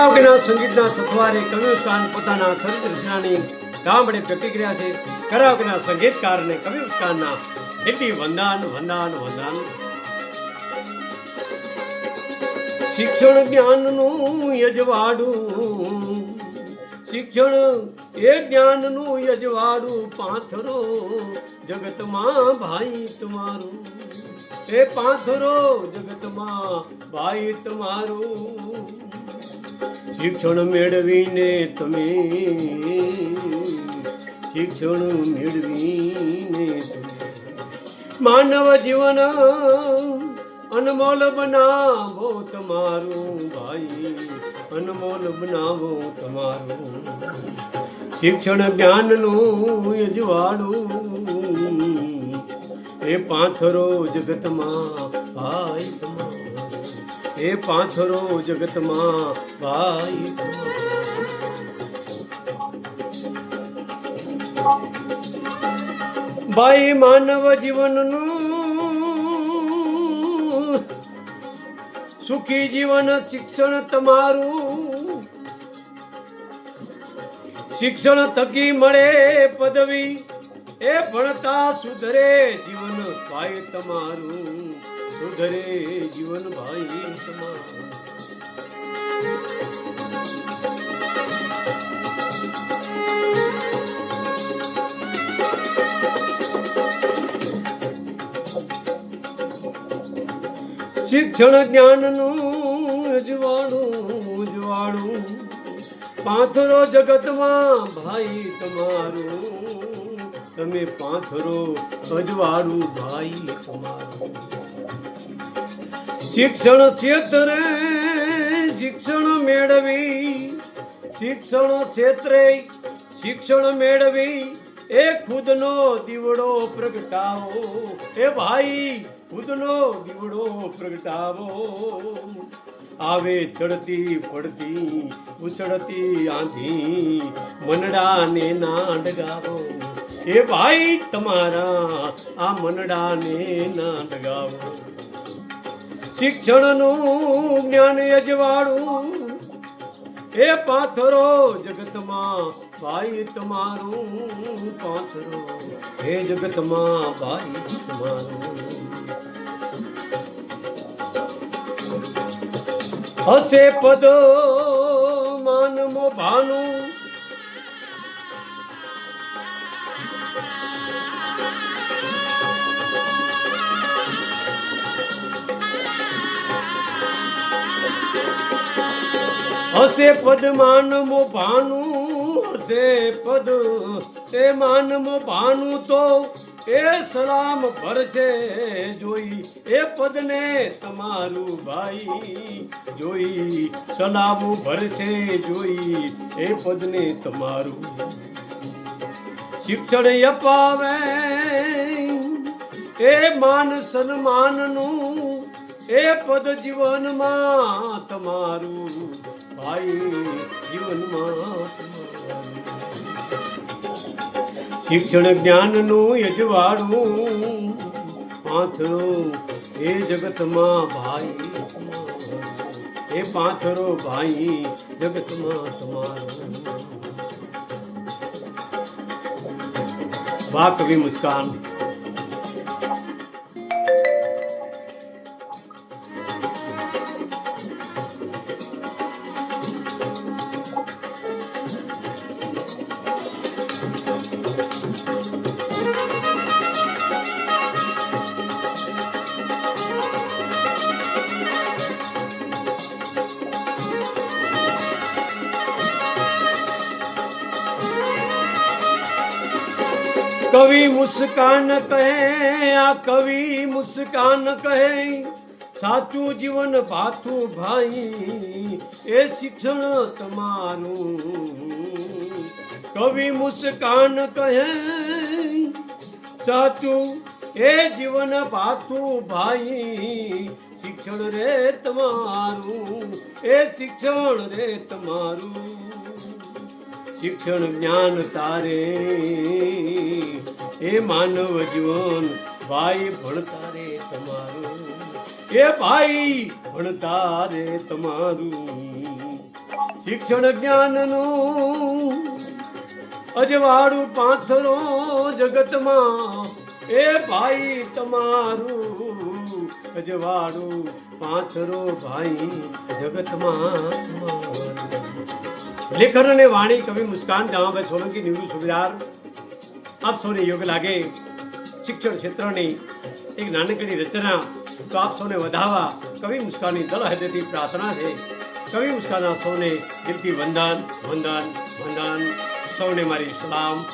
કરાઓકેના સંગીતના સથવારે કવિઉસ્કાન પોતાના ચરિત્ર રચનાની ગામડે પ્રતિક્રિયા છે. કરાવકના સંગીતકારને કવિ કવિઉસ્કાનના દિલ્હી વંદાન વંદાન વંદાન. શિક્ષણ જ્ઞાનનું યજવાડું, શિક્ષણ એ જ્ઞાનનું યજવાડું પાથરો જગતમાં ભાઈ તમારું. એ પાથરો જગતમાં ભાઈ તમારું. શિક્ષણ મેળવીને તમે, શિક્ષણ મેળવીને તમે. માનવ જીવન અનમોલ બનાવો તમારું ભાઈ અનમોલ બનાવો તમારું શિક્ષણ જ્ઞાનનું યજવાડું એ પાથરો જગતમાં ભાઈ તમારો એ પાથરો જગતમાં ભાઈ તમારો. ભાઈ માનવ જીવનનું સુખી જીવન, શિક્ષણ તમારું. શિક્ષણ થકી મળે પદવી, એ ભણતા સુધરે જીવન ભાઈ તમારું. સુધરે જીવન ભાઈ તમારું. શિક્ષણ જ્ઞાનનું અજવાળું અજવાળું પાથરો જગતમાં ભાઈ તમારું. તમે પાથરો અજવાળું ભાઈ તમારું. શિક્ષણ ક્ષેત્રે શિક્ષણ મેળવી, શિક્ષણ ક્ષેત્રે શિક્ષણ મેળવી એ ખુદનો દીવડો પ્રગટાવો. એ ભાઈ, ખુદનો દીવડો પ્રગટાવો. આવે ચડતી પડતી ઉછળતી આંધી મનડાને ના ડગાવો એ ભાઈ, તમારા આ મનડાને ના ડગાવો શિક્ષણનું જ્ઞાન અજવાળું. એ પાથરો જગતમાં ભાઈ તમારું પાથરો, હે જગતમાં ભાઈ તમારું. હસે પદ માનમો ભાનુ હશે પદમાન મો ભાનું હસે પદ તે માનમ ભાનું તો એ સલામ ભરશે જોઈ એ પદને તમારું ભાઈ, જોઈ સલામ ભરશે જોઈ એ પદને તમારું. શિક્ષણ અપાવે, એ માન સન્માનનું, એ પદ જીવનમાં તમારું. ભાઈ જીવનમાં શિક્ષણ જ્ઞાનનું યજવાડું પાથરો એ જગતમાં ભાઈ એ પાથરો ભાઈ જગતમાં તમારો વાત કવિ મુસ્કાન કવિ મુસ્કાન કહે આ કવિ મુસ્કાન કહે સાચું જીવન ભાથું ભાઈ એ શિક્ષણ તમારું કવિ મુસ્કાન કહે સાચું એ જીવન ભાથું ભાઈ શિક્ષણ રે તમારું એ શિક્ષણ રે તમારું શિક્ષણ જ્ઞાન તારે. એ માનવ જીવન, ભાઈ ભણતા રે તમારું. એ ભાઈ ભણતા રે તમારું. શિક્ષણ જ્ઞાનનું અજવાળું પાથરો જગતમાં. એ ભાઈ તમારું અજવાળું પાથરો ભાઈ જગતમાં. તમારું. લેખન અને વાણી કવિ મુસ્કાન જામાભાઈ સોલંકી નિવૃત્ત સુબેદાર આપ સૌને યોગ લાગે શિક્ષણ ક્ષેત્રની એક નાનકડી રચના તો આપ સૌને વધાવવા કવિ મુસ્કાનની દલ હૃદયથી પ્રાર્થના છે કવિ મુસ્કાનના સૌને દિલથી વંદન વંદન વંદન સૌને મારી સલામ